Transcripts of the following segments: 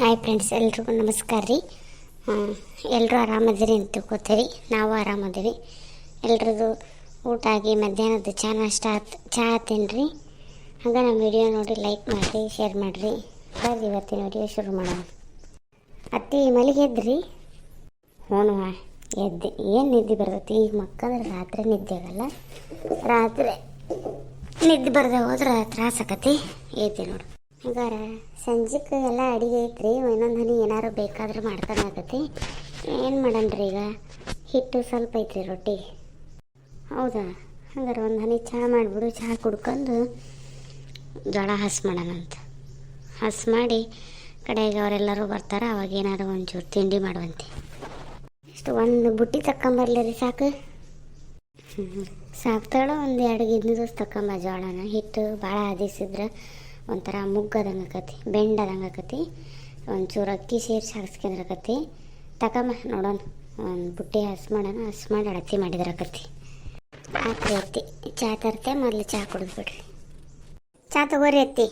Hi friends ಎಲ್ರಿಗೂ ನಮಸ್ಕಾರ ರೀ. ಎಲ್ಲರೂ ಆರಾಮದಿರಿ ಅಂತ ತಿಳ್ಕೊತೀರಿ. ನಾವು ಆರಾಮದಿರಿ ಎಲ್ರದ್ದು ಊಟ ಆಗಿ ಮಧ್ಯಾಹ್ನದ ಚಾ ನಾಷ್ಟ ಆತ್ ಚಾ ತಿನ್ನಿರಿ ಹಂಗೆ ನಮ್ಮ ವಿಡಿಯೋ ನೋಡಿ ಲೈಕ್ ಮಾಡಿರಿ ಶೇರ್ ಮಾಡಿರಿ. ಬರ್ರಿ ಇವತ್ತಿನ ವಿಡಿಯೋ ಶುರು ಮಾಡೋಣ. ಅತ್ತಿ ಮಲಿಗೆ ಎದ್ರಿ? ಹ್ಞೂ ಎದ್ದೆ. ಏನು ನಿದ್ದೆ ಬರ್ತೈತಿ? ಈಗ ಮಕ್ಕಂದ್ರೆ ರಾತ್ರಿ ನಿದ್ದೆ ಆಗಲ್ಲ. ರಾತ್ರಿ ನಿದ್ದೆ ಬರದೆ ಹೋದ್ರೆ ತ್ರಾಸ ಆಕತಿ ಐತಿ ನೋಡು. ಹಂಗಾರ ಸಂಜೆಗೆ ಎಲ್ಲ ಅಡಿಗೆ ಐತ್ರಿ ಒಂದೊಂದು ಹನಿ ಏನಾರು ಬೇಕಾದ್ರೆ ಆಗತ್ತೆ ಏನು ಮಾಡಣ್ರಿ ಈಗ? ಹಿಟ್ಟು ಸ್ವಲ್ಪ ಐತ್ರಿ ರೊಟ್ಟಿ. ಹೌದಾ? ಹಂಗಾರೆ ಒಂದು ಹನಿ ಚಹಾ ಮಾಡಿಬಿಡು ಚಹಾ ಕುಡ್ಕೊಂಡು ಜೋಳ ಹಸ್ ಮಾಡೋಣಂತ ಹಸ್ ಮಾಡಿ ಕಡೆಗೆ ಅವರೆಲ್ಲರೂ ಬರ್ತಾರೆ, ಅವಾಗ ಏನಾರು ಒಂಚೂರು ತಿಂಡಿ ಮಾಡುವಂತೆ. ಇಷ್ಟು ಒಂದು ಬುಟ್ಟಿ ತಕ್ಕೊಂಬರ್ಲಿ ರೀ ಸಾಕು. ಸಾಕ್ತಾಳ ಒಂದು ಎರಡು ಗಿದ್ನಿ ದೋಸ್ ತಕೊಂಬ ಜೋಳನ. ಹಿಟ್ಟು ಭಾಳ ಹದಿಸಿದ್ರೆ ಒಂಥರ ಮುಗ್ಗದಂಗೆ ಆಕತಿ, ಬೆಂಡದಂಗೆ ಆಕತಿ, ಒಂಚೂರು ಅಕ್ಕಿ ಸೇರಿಸಿ ಆಕತಿ. ತಕಮ್ಮ ನೋಡೋಣ, ಒಂದು ಬುಟ್ಟಿ ಹಸ್ ಮಾಡೋಣ, ಹಸ್ ಮಾಡಿ ಅಳತಿ ಮಾಡಿದ್ರಕತಿ ಆತ್ರಿ ಅತ್ತಿ ಚಹಾ ತರ್ತೆ, ಮೊದಲು ಚಹಾ ಕುಡಿದು ಬಿಡ್ರಿ. ಚಹಾ ತಗೋರಿ ಅತ್ತಿ,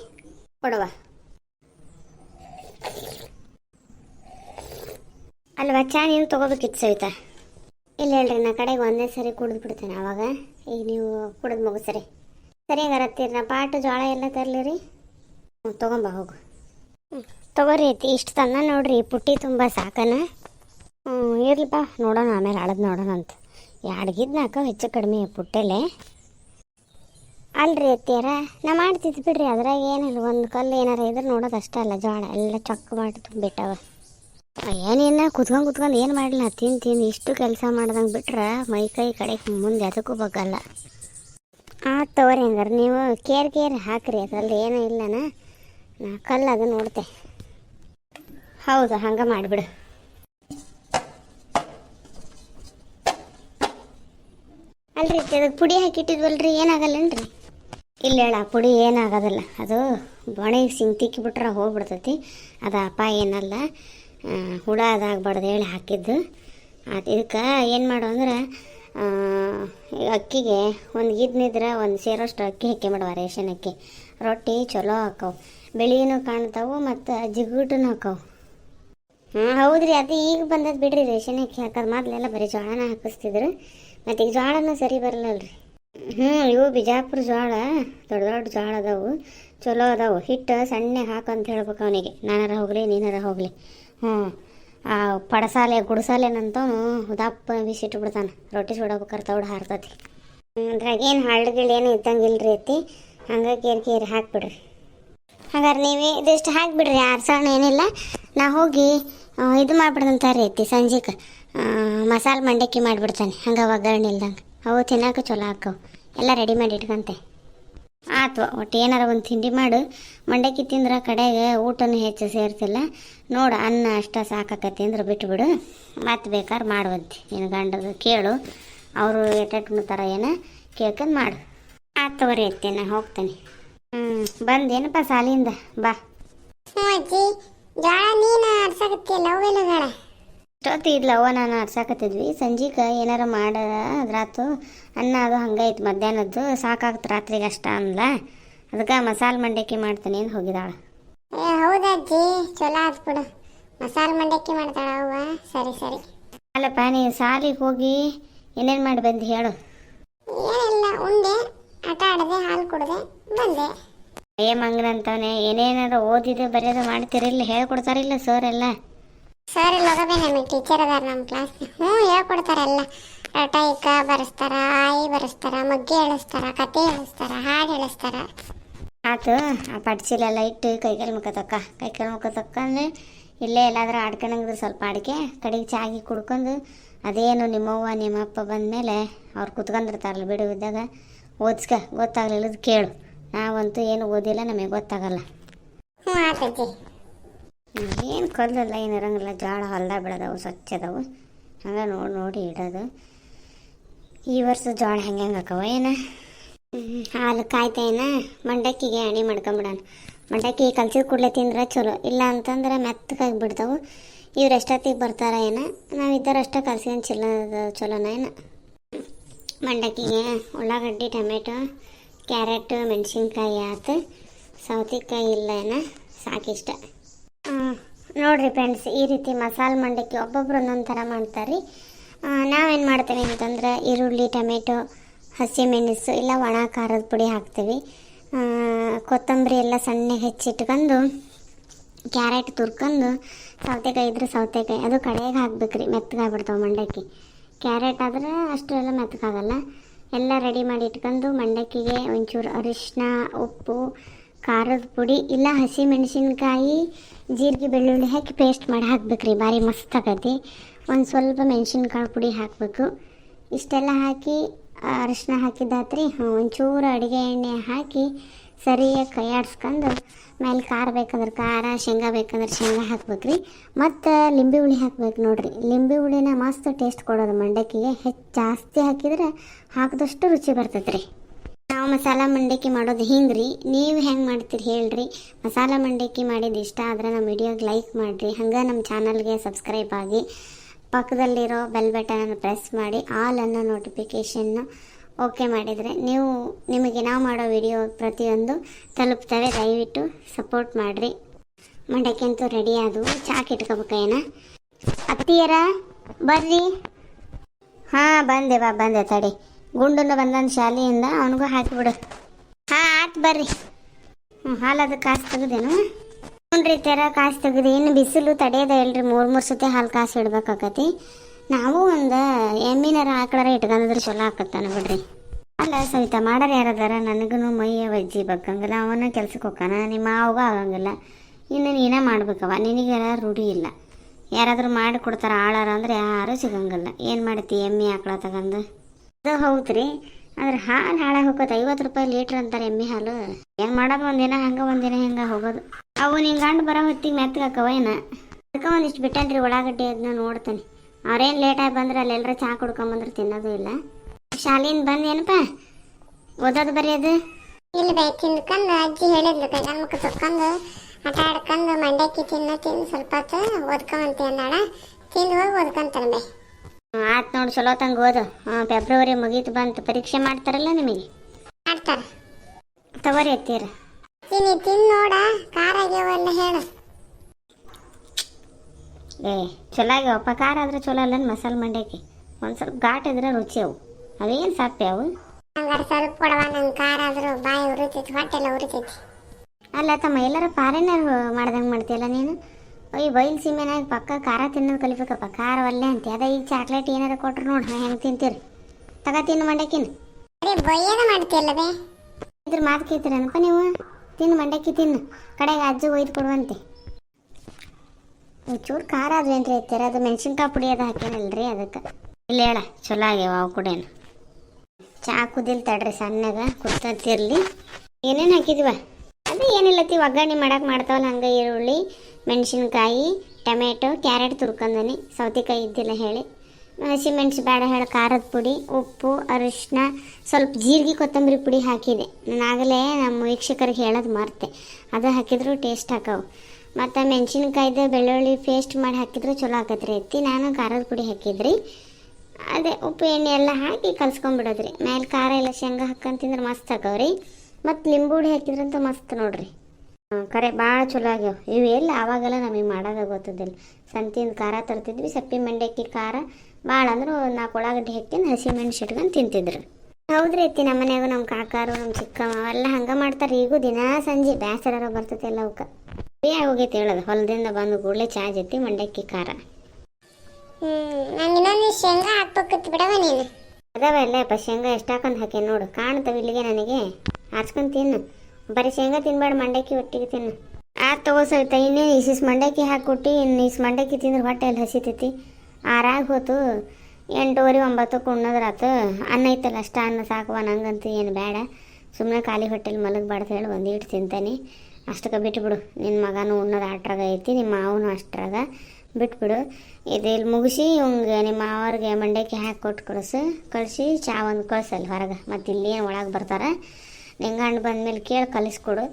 ಕೊಡುವ. ಅಲ್ವಾ ಚಹಾ ನೀವು ತೊಗೋಬೇಕಿತ್ತು ಸವಿತಾ. ಇಲ್ಲ ಹೇಳ್ರಿ, ನಾ ಕಡೆಗೆ ಒಂದೇ ಸರಿ ಕುಡಿದು ಬಿಡ್ತೇನೆ ಅವಾಗ. ಈಗ ನೀವು ಕುಡಿದು ಮುಗಿಸ್ರಿ. ಸರಿ ಹಂಗಾರೆ ಹತ್ತೀರಿ ನಾ ಪಾಟು ಜೋಳ ಎಲ್ಲ ತರಲಿ ರೀ ತೊಗೊಂಬ, ಹೋಗು. ತೊಗೋರಿ ಐತಿ ಇಷ್ಟು ತಂದ ನೋಡ್ರಿ ಪುಟ್ಟಿ ತುಂಬ ಸಾಕನ. ಹ್ಞೂ ಇರ್ಲಿಪ್ಪ ನೋಡೋಣ, ಆಮೇಲೆ ಆಳದ್ ನೋಡೋಣ ಅಂತ. ಎರಡು ನಾಕ ಹೆಚ್ಚು ಕಡಿಮೆ ಪುಟ್ಟೆಲೆ. ಅಲ್ರಿ ಅತ್ತಿಯಾರ, ನಾ ಮಾಡ್ತಿದ್ದು ಬಿಡ್ರಿ, ಅದ್ರಾಗ ಏನಿಲ್ಲ, ಒಂದು ಕಲ್ಲು ಏನಾರ ಇದ್ರೆ ನೋಡೋದು ಅಷ್ಟೇ ಅಲ್ಲ, ಜೋಳ ಎಲ್ಲ ಚೊಕ್ಕ ಮಾಡಿ ತುಂಬಿಟ್ಟವ. ಏನಿಲ್ಲ ಕುತ್ಕೊಂಡು ಕುತ್ಕೊಂಡು ಏನು ಮಾಡಲಿಲ್ಲ ತಿಂದು ತಿಂದು ಇಷ್ಟು ಕೆಲಸ ಮಾಡ್ದಂಗೆ ಬಿಟ್ರೆ, ಮೈ ಕೈ ಕಡೆ ಮುಂದೆ ಅದಕ್ಕೂ ಬಗ್ಗಲ್ಲ ಆ ತಗೋರಿ ಹಂಗಾರೆ, ನೀವು ಕೇರ್ ಕೇರ್ ಹಾಕ್ರಿ, ಅದರಲ್ಲಿ ಏನೂ ಇಲ್ಲನ. ಕಲ್ಲು ಅದು ನೋಡ್ತೆ. ಹೌದು, ಹಂಗೆ ಮಾಡಿಬಿಡು. ಅಲ್ರಿ ಅದಕ್ಕೆ ಪುಡಿ ಹಾಕಿಟ್ಟಿದ್ವಲ್ರಿ, ಏನಾಗಲ್ಲೇನ್ರಿ? ಇಲ್ಲ ಹೇಳ, ಪುಡಿ ಏನಾಗೋದಿಲ್ಲ. ಅದು ಬೊಣೆಗೆ ಸಿಂಗ್ ಬಿಟ್ರೆ ಹೋಗ್ಬಿಡ್ತೈತಿ. ಅದು ಅಪಾಯ ಏನಲ್ಲ ಹುಳ ಅದಾಗಬಾರ್ದು ಹೇಳಿ ಹಾಕಿದ್ದು. ಅದು ಇದಕ್ಕೆ ಏನು ಮಾಡು ಅಂದ್ರೆ ಅಕ್ಕಿಗೆ ಒಂದು ಗಿದ್ನಿದ್ರೆ ಒಂದು ಸೇರೋಷ್ಟು ಅಕ್ಕಿ ಹಾಕಿ ಮಾಡುವ ರೇಷನ್ ಅಕ್ಕಿ. ರೊಟ್ಟಿ ಚಲೋ ಹಾಕವು ಬೆಳೆನೂ ಕಾಣ್ತಾವು ಮತ್ತು ಜಿಗುಟನು ಹಾಕಾವು. ಹ್ಞೂ ಹೌದ್ರಿ, ಅದು ಈಗ ಬಂದದ್ದು ಬಿಡ್ರಿ ರೇಷನ್ ಅಕ್ಕಿ ಹಾಕೋದು ಮೊದಲೆಲ್ಲ ಬರೀ ಜೋಳನ ಹಾಕಿಸ್ತಿದ್ರು. ಮತ್ತು ಈಗ ಜೋಳನ ಸರಿ ಬರಲ್ಲಲ್ರಿ ಹ್ಞೂ ಇವು ಬಿಜಾಪುರ ಜೋಳ ದೊಡ್ಡ ದೊಡ್ಡ ಜೋಳ ಅದಾವು. ಚಲೋ ಅದಾವು. ಹಿಟ್ಟು ಸಣ್ಣ ಹಾಕು ಅಂತ ಹೇಳ್ಬೇಕು ಅವನಿಗೆ. ನಾನಾರ ಹೋಗಲಿ, ನೀನಾರ ಹೋಗಲಿ. ಹ್ಞೂ ಆ ಪಡಸಾಲೆ, ಗುಡಸಾಲೆನಂತವನು ದಪ್ಪ ಬಿಸಿಟ್ಟು ಬಿಡ್ತಾನೆ ರೊಟ್ಟಿ ಸುಡಬೇಕಾರೆ ತೌಡು ಹಾರ್ತತಿ. ಅದ್ರಾಗ ಏನು ಹಳ್ಳಿಗಳೇನು ಏನು ಇದ್ದಂಗಿಲ್ರಿ ಐತಿ ಹಂಗೆ ಕೇರಿ ಕೇರಿ ಹಾಕ್ಬಿಡ್ರಿ. ಹಾಗಾದ್ರೆ ನೀವೇ ಇದಿಷ್ಟು ಹಾಕಿಬಿಡ್ರಿ, ಆರ್ಸೋಣ ಏನಿಲ್ಲ. ನಾ ಹೋಗಿ ಇದು ಮಾಡ್ಬಿಡ್ದಂತಾರೆ ಐತಿ ಸಂಜೆಗೆ. ಮಸಾಲೆ ಮಂಡಕ್ಕಿ ಮಾಡಿಬಿಡ್ತಾನೆ, ಹಂಗೆ ಒಗ್ಗರಣೆ ಇಲ್ದಂಗೆ ಅವು ತಿನ್ನೋಕೆ ಚಲೋ ಹಾಕವು ಎಲ್ಲ ರೆಡಿ ಮಾಡಿ ಇಟ್ಕಂತೆ. ಆತು, ಒಟ್ಟು ಏನಾರ ಒಂದು ತಿಂಡಿ ಮಾಡು. ಮಂಡಕ್ಕಿ ತಿಂದ್ರೆ ಕಡೆಗೆ ಊಟನೂ ಹೆಚ್ಚು ಸೇರ್ತಿಲ್ಲ. ನೋಡು, ಅನ್ನ ಅಷ್ಟ ಸಾಕಾಕತಿ ಅಂದ್ರೆ ಬಿಟ್ಬಿಡು. ಮತ್ತೆ ಬೇಕಾದ್ರೆ ಮಾಡುವಂತೆ. ನಿನ್ನ ಗಂಡದು ಕೇಳು, ಅವರು ಎಟ್ಟೆಟ್ಟು ಥರ ಏನ ಕೇಳ್ಕೊಂಡು ಮಾಡು. ಆತ್ವರಿ ತಗೋರಿ ಅತ್ತೆ ನಾ ಹೋಗ್ತೇನೆ. ಹ್ಞೂ ಬಂದೇನಪ್ಪ ಸಾಲಿಂದ ಬಾ. ಹ್ಞೂ ಅಜ್ಜಿ ಜೋಳ ನೀನ ಆಡ್ಸಾಕತ್ತಿಲ್ಲ ಅವೆಲ್ಲ ಗಾಳ ಇಷ್ಟೊತ್ತು ಇದ್ಲ ಅವ್ವ ನಾನು ಆಡ್ಸಾಕತ್ತಿದ್ವಿ. ಸಂಜೀಕ ಏನಾರ ಮಾಡದ ಅದ್ರಾತು ಅನ್ನ ಅದು ಹಂಗೈತೆ ಮಧ್ಯಾಹ್ನದ್ದು ಸಾಕಾಗ್ತು ರಾತ್ರಿಗೆ ಅಷ್ಟ ಅಂದ್ಲ. ಅದಕ್ಕೆ ಮಸಾಲೆ ಮಂಡಕ್ಕಿ ಮಾಡ್ತೀನಿ ಅಂತ ಹೋಗಿದಾಳ. ಏ ಹೌದಾ ಅಜ್ಜಿ ಚಲೋ ಆತ್ ಬಿಡು. ಮಸಾಲೆ ಮಂಡಕ್ಕಿ ಮಾಡ್ತಾಳ ಅವ್ವ ಸರಿ ಸರಿ. ಅಲ್ಲಪ್ಪ ನೀ ಸಾಲಿಗೆ ಹೋಗಿ ಏನೇನು ಮಾಡಿ ಬಂದು ಹೇಳು. ಏನಿಲ್ಲ ಉಂಡೆ. ಆಡದೆ ಹಾಲು ಕುಡದೆ ಬಂದೆ. ಏ ಮಂಗನಂತವನೆ ಏನೇನಾದ್ರು ಓದಿದೆ ಬರೆಯೋದು ಮಾಡ್ತಿರಿಲ್ಲ ಹೇಳ್ಕೊಡ್ತಾರಿಲ್ಲ ಸರ್ ಎಲ್ಲ. ಸರ್ ಇಲ್ಲಿ ಹೋಗಬೇ ನಮಗೆ ಟೀಚರ್ ಅದಾರ ನಮ್ಮ ಕ್ಲಾಸ್ ಹ್ಞೂ ಹೇಳ್ಕೊಡ್ತಾರಲ್ಲ ಟೈಕ ಬರೆಸ್ತಾರ ಆಯಿ ಬರೆಸ್ತಾರ ಮಗ್ಗಿ ಹೇಳಿಸ್ತಾರ ಕತೆ ಹೇಳಿಸ್ತಾರ ಹಾಡು ಹೇಳಿಸ್ತಾರ ಆತು ಆ ಪಡ್ಸಿಲೆಲ್ಲ ಇಟ್ಟು ಕೈಕಾಲು ಮುಖ ತಕ್ಕ. ಕೈಕಾಲು ಮುಖ ಅಂದರೆ ಇಲ್ಲೇ ಎಲ್ಲಾದರೂ ಆಡ್ಕೊಂಡಂಗಿದ್ರೆ ಸ್ವಲ್ಪ ಅಡಿಕೆ ಕಡೆಗೆ ಚಾಗಿ ಕುಡ್ಕೊಂಡು ಅದೇನು ನಿಮ್ಮವ್ವ ನಿಮ್ಮಪ್ಪ ಬಂದಮೇಲೆ ಅವ್ರು ಕುತ್ಕೊಂಡಿರ್ತಾರಲ್ಲ ಬಿಡುವಿದ್ದಾಗ ಓದಿಸ್ಕ ಗೊತ್ತಾಗ್ಲಿಲ್ಲದು ಕೇಳು. ನಾವಂತೂ ಏನು ಓದಿಲ್ಲ ನಮಗೆ ಗೊತ್ತಾಗಲ್ಲ. ಹ್ಞೂ ಆಗ್ತೈತಿ ಏನು ಕಲ್ಲಲ್ಲ ಏನು ಇರೋಂಗಿಲ್ಲ ಜೋಳ ಹೊಲ್ದಾಗ ಬೆಳೆದವು ಸ್ವಚ್ಛ ಅದಾವು. ಹಂಗೆ ನೋಡಿ ನೋಡಿ ಇಡೋದು. ಈ ವರ್ಷ ಜೋಳ ಹೆಂಗೆ ಹೆಂಗೆ ಹಾಕವ ಏನ? ಹಾಲು ಕಾಯ್ತೇನ ಮಂಡಕ್ಕಿಗೆ ಅಣಿ ಮಾಡ್ಕೊಂಬಿಡೋಣ. ಮಂಡಕ್ಕಿ ಕಲ್ಸಿದ ಕೂಡಲೇ ತಿಂದ್ರೆ ಚಲೋ ಇಲ್ಲ ಅಂತಂದ್ರೆ ಮೆತ್ತಗಾಗಿ ಬಿಡ್ತಾವು. ಇವ್ರು ಎಷ್ಟೊತ್ತಿಗೆ ಬರ್ತಾರ ಏನು? ನಾವು ಇದ್ದರಷ್ಟೇ ಕಲ್ಸ್ಕೊಂಡು ಚಲೋ ಚಲೋನ ಏನ? ಮಂಡಕ್ಕಿಗೆ ಉಳ್ಳಾಗಡ್ಡಿ, ಟೊಮೆಟೊ, ಕ್ಯಾರೆಟ್, ಮೆಣಸಿನ್ಕಾಯಿ ಆತು. ಸೌತೆಕಾಯಿ ಇಲ್ಲ ಏನ? ಸಾಕಿಷ್ಟ. ನೋಡ್ರಿ ಫ್ರೆಂಡ್ಸ್ ಈ ರೀತಿ ಮಸಾಲೆ ಮಂಡಕ್ಕಿ ಒಬ್ಬೊಬ್ರು ಒಂದೊಂದು ಥರ ಮಾಡ್ತಾರೆ ರೀ ನಾವೇನು ಮಾಡ್ತೀವಿ ಅಂತಂದ್ರೆ ಈರುಳ್ಳಿ, ಟೊಮೆಟೊ, ಹಸಿಮೆಣಸು, ಇಲ್ಲ ಒಣ, ಖಾರದ ಪುಡಿ ಹಾಕ್ತೀವಿ. ಕೊತ್ತಂಬರಿ ಎಲ್ಲ ಸಣ್ಣಗೆ ಹೆಚ್ಚಿಟ್ಕೊಂಡು ಕ್ಯಾರೆಟ್ ತುರ್ಕೊಂಡು ಸೌತೆಕಾಯಿ ಇದ್ರೆ ಸೌತೆಕಾಯಿ, ಅದು ಕಡೆಗೆ ಹಾಕ್ಬೇಕು ರೀ ಮೆತ್ತಗಾಗ್ಬಿಡ್ತಾವೆ ಮಂಡಕ್ಕಿ. ಕ್ಯಾರೆಟ್ ಆದ್ರೆ ಅಷ್ಟು ಎಲ್ಲ ಮೆತ್ತಕ್ಕಾಗಲ್ಲ ಎಲ್ಲ ರೆಡಿ ಮಾಡಿ ಇಟ್ಕೊಂಡು ಮಂಡಕ್ಕಿಗೆ ಒಂಚೂರು ಅರಿಶಿನ ಉಪ್ಪು, ಖಾರದ ಪುಡಿ, ಇಲ್ಲ ಹಸಿ ಮೆಣಸಿನ್ಕಾಯಿ, ಜೀರಿಗೆ, ಬೆಳ್ಳುಳ್ಳಿ ಹಾಕಿ ಪೇಸ್ಟ್ ಮಾಡಿ ಹಾಕ್ಬೇಕ್ರಿ. ಭಾರಿ ಮಸ್ತ್ ಆಗತಿ ಒಂದು ಸ್ವಲ್ಪ ಮೆಣಸಿನ್ಕಾಯಿ ಪುಡಿ ಹಾಕಬೇಕು. ಇಷ್ಟೆಲ್ಲ ಹಾಕಿ ಅರಿಶಿನ ಹಾಕಿದ್ದಾತ್ರಿ ಒಂಚೂರು ಅಡುಗೆ ಎಣ್ಣೆ ಹಾಕಿ ಸರಿಯಾಗಿ ಕೈಯಾಡ್ಸ್ಕೊಂಡು ಮೇಲೆ ಖಾರ ಬೇಕಂದ್ರೆ ಖಾರ, ಶೇಂಗಾ ಬೇಕಂದ್ರೆ ಶೇಂಗಾ ಹಾಕ್ಬೇಕ್ರಿ. ಮತ್ತು ಲಿಂಬೆ ಹುಳಿ ಹಾಕ್ಬೇಕು ನೋಡಿರಿ. ಲಿಂಬೆ ಹುಳಿನ ಮಸ್ತ್ ಟೇಸ್ಟ್ ಕೊಡೋದು ಮಂಡಕ್ಕಿಗೆ. ಹೆಚ್ಚು ಜಾಸ್ತಿ ಹಾಕಿದ್ರೆ ಹಾಕಿದಷ್ಟು ರುಚಿ ಬರ್ತೈತೆ ರೀ ನಾವು ಮಸಾಲ ಮಂಡಕ್ಕಿ ಮಾಡೋದು ಹಿಂಗೆ ರೀ ನೀವು ಹೆಂಗೆ ಮಾಡ್ತೀರಿ ಹೇಳ್ರಿ. ಮಸಾಲ ಮಂಡಕ್ಕಿ ಮಾಡಿದ್ದು ಇಷ್ಟ ಆದರೆ ನಮ್ಮ ವಿಡಿಯೋಗೆ ಲೈಕ್ ಮಾಡಿರಿ. ಹಂಗೆ ನಮ್ಮ ಚಾನಲ್ಗೆ ಸಬ್ಸ್ಕ್ರೈಬ್ ಆಗಿ ಪಕ್ಕದಲ್ಲಿರೋ ಬೆಲ್ ಬಟನನ್ನು ಪ್ರೆಸ್ ಮಾಡಿ ಆಲ್ ಅನ್ನೋ ನೋಟಿಫಿಕೇಷನ್ನು ಓಕೆ ಮಾಡಿದರೆ ನೀವು ನಿಮಗೆ ನಾವು ಮಾಡೋ ವಿಡಿಯೋ ಪ್ರತಿಯೊಂದು ತಲುಪ್ತವೆ, ದಯವಿಟ್ಟು ಸಪೋರ್ಟ್ ಮಾಡಿರಿ. ಮಂಡಕ್ಕಿ ಅಂತೂ ರೆಡಿ ಆದವು. ಚಾಕ್ ಇಟ್ಕೋಬೇಕೇನ ಅತ್ತಿಯರ, ಬರ್ರಿ. ಹಾಂ, ಬಂದೆ ಬಾ, ಬಂದೆ ತಡಿ. ಗುಂಡನ್ನು ಬಂದನ್ ಶಾಲೆಯಿಂದ, ಅವನಿಗೂ ಹಾಕಿಬಿಡು ಹಾಂ, ಆತು ಬರ್ರಿ. ಹ್ಞೂ ಹಾಲು ಅದು ಕಾಸು ತೆಗ್ದೇನು? ಹ್ಞೂ ರೀ ತೆರ ಕಾಸು ತೆಗ್ದು, ಇನ್ನು ಬಿಸಿಲು ತಡೆಯೋದ ಇಲ್ರಿ. ಮೂರು ಮೂರು ಸತಿ ಹಾಲು ಕಾಸು ಇಡ್ಬೇಕಾಕತಿ. ನಾವು ಒಂದು ಎಮ್ಮಿನಾರ ಆಕಳರ ಇಟ್ಕೊಂಡ್ರೆ ಚಲೋ ಆಕತ್ತಾನ ಬಿಡ್ರಿ. ಅಲ್ಲ ಸವಿತಾ, ಮಾಡಾರ ಯಾರದಾರ? ನನಗೂ ಮೈಯ ವಜ್ಜಿ ಬಕ್ಕಂಗಿಲ್ಲ ಅವನ ಕೆಲ್ಸಕ್ಕೆ ಹೋಗಾನ ನಿಮ್ಮ ಮಾವಗೂ ಆಗಂಗಿಲ್ಲ. ಇನ್ನು ನೀನೇ ಮಾಡ್ಬೇಕವ ನಿನಗೆಲ್ಲ ರೂಢಿ ಇಲ್ಲ. ಯಾರಾದರೂ ಮಾಡಿ ಕೊಡ್ತಾರ ಆಳಾರ ಅಂದ್ರೆ ಯಾರೂ ಸಿಗಂಗಿಲ್ಲ. ಏನು ಮಾಡ್ತಿ ಎಮ್ಮೆ ಆಕಳ ತಗೊಂಡು ಅದು ಹೌದ್ರಿ, ಆದ್ರೆ ಹಾಲು ಹಾಳಾಗಿ ಹೋಗೋದು ಐವತ್ತು ರೂಪಾಯಿ ಲೀಟ್ರ್ ಅಂತಾರೆ ಎಮ್ಮೆ ಹಾಲು. ಏನು ಮಾಡೋದು ಒಂದಿನ, ಹಂಗೆ ಒಂದಿನ, ಹಿಂಗೆ ಹೋಗೋದು. ಅವು ನಿಂಗೆ ಗಂಡು ಬರೋ ಹೊತ್ತಿಗೆ ಮೆತ್ತಗಾಕವ ಏನು? ಅದಕ್ಕೆ ಒಂದಿಷ್ಟು ಬಿಟ್ಟನ್ರಿ, ಉಳ್ಳಾಗಡ್ಡಿ ಅದನ್ನ ನೋಡ್ತಾನೆ. ಅವ್ರೇನು ಲೇಟಾಗಿ ಬಂದ್ರೆ ಎಲ್ಲರೂ ಚಹಾ ಕುಡ್ಕೊಂಬಂದ್ರೆ ತಿನ್ನೋದು ಇಲ್ಲ. ಶಾಲೆಯಿಂದ ಏನಪ್ಪ? ಓದೋದು ಬರೆಯೋದು? ಇಲ್ಲಿ ಬೈ ತಿನ್ಕೊಂಡು ಅಜ್ಜಿ ಹೇಳಿದ್ಲು ಕೈಗಾಲ ಮುಖ ತೊಕ್ಕೊಂಡು ಆಟ ಆಡ್ಕೊಂಡು ಮಂಡಕ್ಕಿ ತಿನ್ನ ತಿಂದು ಸ್ವಲ್ಪ ಹೊತ್ತು ಓದ್ಕೊಂಬಂತಿ ಅಂದಾಳ. ತಿಂದು ಹೋಗಿ ಓದ್ಕೊಂತಾನೆ ಬೈ. ಆಯ್ತು ನೋಡಿ ಚಲೋ ತಂಗ ಓದು. ಹಾಂ ಫೆಬ್ರವರಿ ಮುಗೀತು ಬಂತು ಪರೀಕ್ಷೆ ಮಾಡ್ತಾರಲ್ಲ ನಿಮಗೆ? ಮಾಡ್ತಾರೆ. ತಗೋರಿ ಎತ್ತೀರ ತಿನ್ನಿ ತಿಂದು ನೋಡ ಖಾರ ಆಗ್ಯಾವಲ್ಲ ಹೇಳು. ಏ ಚಲೋ ಆಗ್ಯಾವಪ್ಪ ಖಾರ ಆದ್ರೆ ಚಲೋ ಅಲ್ಲ ಮಸಾಲೆ ಮಂಡಕ್ಕಿ ಒಂದು ಸ್ವಲ್ಪ ಘಾಟ್ ಇದ್ರೆ ರುಚಿ ಅವು. ಅವೇನು ಸಾಪಿ ಅವು? ಹಂಗಾರೆ ಸ್ವಲ್ಪ ಕೊಡವ ನಂಗೆ ಖಾರ ಆದ್ರೂ ಬಾಯಿ ಉರಿತೈತಿ ಹೊಟ್ಟೆಲ್ಲ ಉರಿತೈತಿ. ಅಲ್ಲ ತಮ್ಮ ಎಲ್ಲರ ಪಾರೇನ ಮಾಡ್ದಂಗೆ ಮಾಡ್ತೀಯಲ್ಲ ನೀನು? ಅಯ್ಯ ಬೈಲ್ ಸೀಮೆನಾಗ ಪಕ್ಕ ಖಾರ ತಿನ್ನೋದು ಕಲಿಬೇಕಪ್ಪ. ಖಾರ ಒಲ್ಲೆ ಅಂತ. ಅದ ಈಗ ಚಾಕ್ಲೇಟ್ ಏನಾರ ಕೊಟ್ರು ನೋಡ್ರಿ ಹೆಂಗ್ ತಿಂತೀರಿ? ತಗ ತಿನ್ನು ಮಂಡಕ್ಕಿನ ಅದೇ ಬೊಯ್ಯದ ಮಾಡ್ತೀಯಲ್ಲ ಬೇ? ಇದ್ರ ಮಾತು ಕೇಳ್ತೀರನಪ್ಪ ನೀವು? ತಿನ್ನು ಮಂಡಕ್ಕಿ ತಿನ್ನು. ಕಡೆಗೆ ಅಜ್ಜಿ ಒಯ್ದು ಕೊಡುವಂತೆ. ಒಂಚೂರು ಖಾರ ಅದು ಅಂತ ಐತಿರ ಅದು ಮೆಣಸಿನ್ಕಾಯಿ ಪುಡಿ ಅದು ಹಾಕ್ಯಾನಲ್ರಿ ಅದಕ್ಕೆ. ಇಲ್ಲ ಹೇಳ, ಚಲೋ ಆಗ್ಯಾವ ಅವು ಕುಡೇನು ಚಹಾ ಕುದಿಲ್ ತಡ್ರಿ ಸಣ್ಣಗೆ ಕುತ್ತತ್ತಿರ್ಲಿ ಏನೇನು ಹಾಕಿದ್ವ? ಅದೇ ಏನಿಲ್ಲತಿ ಒಗ್ಗರಣೆ ಮಾಡಕ್ಕೆ ಮಾಡ್ತಾವಲ್ಲ, ಹಂಗೆ ಈರುಳ್ಳಿ, ಮೆಣಸಿನ್ಕಾಯಿ ಟೊಮೆಟೊ ಕ್ಯಾರೆಟ್ ತುರ್ಕೊಂಡನಿ. ಸೌತೆಕಾಯಿ ಇದ್ದಿಲ್ಲ ಹೇಳಿ. ಹಸಿಮೆಣ್ಸು ಬೇಡ ಹೇಳಿ, ಖಾರದ ಪುಡಿ, ಉಪ್ಪು ಅರಿಶಿನ ಸ್ವಲ್ಪ ಜೀರಿಗೆ ಕೊತ್ತಂಬರಿ ಪುಡಿ ಹಾಕಿದೆ. ನಾನು ಆಗಲೇ ನಮ್ಮ ವೀಕ್ಷಕರಿಗೆ ಹೇಳೋದು ಮರ್ತೆ. ಅದು ಹಾಕಿದ್ರು ಟೇಸ್ಟ್ ಹಾಕವು. ಮತ್ತು ಮೆಣಸಿನ್ಕಾಯ್ದು ಬೆಳ್ಳುಳ್ಳಿ ಪೇಸ್ಟ್ ಮಾಡಿ ಹಾಕಿದ್ರೆ ಚಲೋ ಆಕತ್ರಿ ಎತ್ತಿ ನಾನು ಖಾರದ ಪುಡಿ ಹಾಕಿದ್ರಿ. ಅದೇ ಉಪ್ಪು, ಎಣ್ಣೆ ಎಲ್ಲ ಹಾಕಿ ಕಲ್ಸ್ಕೊಂಡ್ಬಿಡೋದ್ರಿ. ಮೇಲೆ ಖಾರ ಎಲ್ಲ ಶೇಂಗಾ ಹಾಕಂತಿಂದ್ರೆ ತಿಂದ್ರೆ ಮಸ್ತ್ ಆಕವ್ರಿ. ಮತ್ತು ಲಿಂಬು ಹುಡಿ ಹಾಕಿದ್ರಂತ ಮಸ್ತ್ ನೋಡ್ರಿ. ಕರೆ ಭಾಳ ಚಲೋ ಆಗ್ಯಾವ. ಇವು ಎಲ್ಲ ಆವಾಗೆಲ್ಲ ನಮಗೆ ಮಾಡೋದ ಗೊತ್ತದಿಲ್ಲ. ಸಂತಿಂದ ಖಾರ ತರ್ತಿದ್ವಿ, ಸಪ್ಪಿ ಮಂಡಕ್ಕಿ ಖಾರ. ಭಾಳ ಅಂದ್ರೆ ನಾಲ್ಕು ಉಳ್ಳಾಗಡ್ಡೆ ಹಾಕ್ಕೊಂಡು ಹಸಿ ಮೆಣಸು ಇಟ್ಕೊಂಡು ತಿಂತಿದ್ರು. ಹೌದ್ರಿ ಐತಿ ನಮ್ಮ ಮನ್ಯಾಗ ನಮ್ಮ ಕಾಕಾರು, ನಮ್ಮ ಚಿಕ್ಕಮ್ಮ ಎಲ್ಲ ಹಂಗೆ ಮಾಡ್ತಾರೆ ಈಗೂ ದಿನಾ ಸಂಜೆ ಬೇಸರ ಬರ್ತೈತೆ ಎಲ್ಲ ಅವಕ್ಕೆ. ಫ್ರೀ ಹೋಗೈತೆ ಹೇಳೋದು ಹೊಲದಿಂದ ಬಂದು ಕೂಡಲೇ ಚಾ ಜೊತೆ ಮಂಡಕ್ಕಿ ಖಾರ. ನಂಗೆ ಇನ್ನೊಂದು ಶೇಂಗಾ ಹಾಕ್ಬೇಕಿತ್ತು ಬಿಡವ ನೀನು. ಅದಾವ ಶೇಂಗಾ ಎಷ್ಟು ಹಾಕೊಂಡು ಹಾಕಿ ನೋಡು. ಕಾಣ್ತವ ಇಲ್ಲಿಗೆ ನನಗೆ. ಹಾಚ್ಕೊಂಡು ತಿನ್ನು. ಬರೀ ಶೇಂಗಾ ತಿನ್ಬೇಡ ಮಂಡಕ್ಕಿ ಒಟ್ಟಿಗೆ ತಿನ್ನು. ಆ ತಗೋ ಸವಿತ ಇನ್ನೇನು ಇಸಿಸ್ ಮಂಡಕ್ಕಿ ಹಾಕ್ಕೊಟ್ಟು ಇನ್ನು ಇಸ್ ಮಂಡಕ್ಕಿ ತಿಂದ್ರೆ ಹೊಟ್ಟೆ ಎಲ್ಲಿ ಹಸಿತೈತಿ. ಆರಾಗ ಹೋತು. ಎಂಟೂವರೆ ಒಂಬತ್ತಕ್ಕೆ ಉಣ್ಣೋದ್ರಾತು. ಅನ್ನ ಐತಲ್ಲ ಅಷ್ಟ ಅನ್ನ ಸಾಕುವ ನಂಗಂತೂ ಏನು ಬೇಡ. ಸುಮ್ಮನೆ ಖಾಲಿ ಹೊಟ್ಟೆಲಿ ಮಲಗಬಾರ್ದು ಹೇಳಿ ಒಂದು ಇಟ್ಟು ತಿಂತಾನೆ. ಅಷ್ಟಕ್ಕೆ ಬಿಟ್ಬಿಡು. ನಿನ್ನ ಮಗನೂ ಉಣ್ಣೋದು ಅಷ್ಟ್ರಾಗ ಐತಿ ನಿಮ್ಮ ಮಾವನು ಅಷ್ಟ್ರಾಗ ಬಿಟ್ಬಿಡು. ಇದು ಇಲ್ಲಿ ಮುಗಿಸಿ, ಇವಂಗೆ ನಿಮ್ಮ ಮಾವರಿಗೆ ಮಂಡ್ಯಕ್ಕೆ ಹಾಕಿ ಕೊಟ್ಟು ಕಳಿಸು, ಕಳಿಸಿ ಚಾ ಒಂದು ಕಳ್ಸಲ್ಲ ಹೊರಗೆ. ಮತ್ತು ಏನು ಒಳಗೆ ಬರ್ತಾರೆ ನಿಂಗಂಡು ಬಂದಮೇಲೆ ಕೇಳಿ ಕಲಿಸ್ಕೊಡು.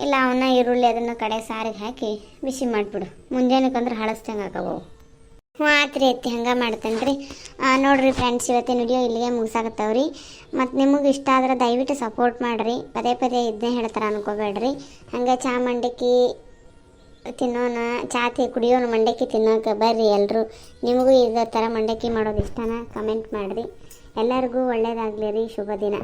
ಇಲ್ಲ ಅವನ್ನ ಈರುಳ್ಳಿ ಅದನ್ನು ಕಡೆ ಸಾರಿಗೆ ಹಾಕಿ ಬಿಸಿ ಮಾಡಿಬಿಡು. ಮುಂಜಾನೆಕಂದ್ರೆ ಹಳಸ್ದಂಗೆ ಹಾಕವು ಹ್ಞೂ ಆತ್ರಿ ಐತಿ ಹಂಗೆ ಮಾಡ್ತೇನೆ ರೀ ನೋಡಿರಿ ಫ್ರೆಂಡ್ಸ್ ಇವತ್ತಿನ ವಿಡಿಯೋ ಇಲ್ಲಿಗೆ ಮುಗಿಸಾಕತ್ತವ್ರಿ ಮತ್ತು ನಿಮಗೆ ಇಷ್ಟ ಆದ್ರೆ ದಯವಿಟ್ಟು ಸಪೋರ್ಟ್ ಮಾಡಿರಿ. ಪದೇ ಪದೇ ಇದನ್ನೇ ಹೇಳ್ತಾರೆ ಅನ್ಕೋಬೇಡ್ರಿ. ಹಂಗೆ ಚಾ ಮಂಡಕ್ಕಿ ತಿನ್ನೋಣ ಚಹಾ ತಿ ಕುಡಿಯೋಣ ಮಂಡಕ್ಕಿ ತಿನ್ನೋಕೆ ಬರ್ರಿ ಎಲ್ಲರೂ ನಿಮಗೂ ಇದೇ ಥರ ಮಂಡಕ್ಕಿ ಮಾಡೋದು ಇಷ್ಟನ? ಕಮೆಂಟ್ ಮಾಡಿರಿ. ಎಲ್ಲರಿಗೂ ಒಳ್ಳೆಯದಾಗಲಿ ರೀ. ಶುಭ ದಿನ.